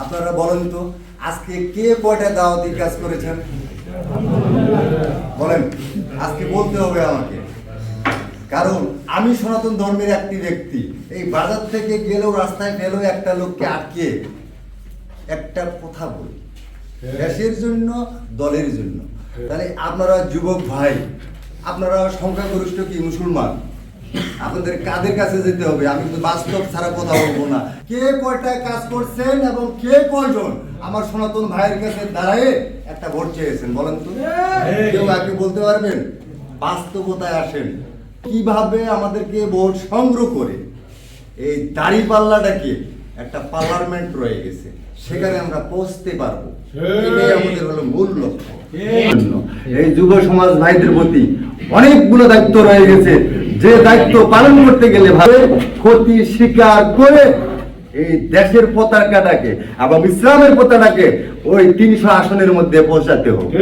আপনারা বলেন তো, আজকে কে কয়টা দাওয়াতি কাজ করেছেন? বলেন, আজকে বলতে হবে আমাকে। কারণ আমি সনাতন ধর্মের একটি ব্যক্তি। এই বাজার থেকে গেলেও রাস্তায় গেলেও একটা লোককে আটকে একটা কথা বলি। দেশের জন্য, দলের জন্য। তাহলে আপনারা যুবক ভাই, আপনারা সংখ্যাগরিষ্ঠ কি মুসলমান? আপনাদের কাদের কাছে যেতে হবে? আমি কিন্তু বাস্তব ছাড়া কথা বলব না। কে কয়টা কাজ করছেন এবং কে কয়জন? আমার সনাতন ভাইয়ের কাছে দাঁড়ায় একটা ভোট চেয়েছেন বলেন তো। কেউ আগে বলতে পারবেন? বাস্তবতায় আসেন। কীভাবে আমাদেরকে ভোট সংগ্রহ করে? এই দাড়ি পাল্লাটাকে একটা পার্লামেন্ট রয়ে গেছে। সেখানে আমরা পৌঁছতে পারব। এটাই আমাদের হলো মূল লক্ষ্য। এই যুব সমাজ ভাইদের প্রতি অনেকগুলো দায়িত্ব রয়ে গেছে। যে দায়িত্ব পালন করতে গেলে ভাবে ক্ষতি স্বীকার করে এই দেশের পতাকাটাকে এবং ইসলামের পতাকাকে ওই তিনশো আসনের মধ্যে পৌঁছাতে হবে।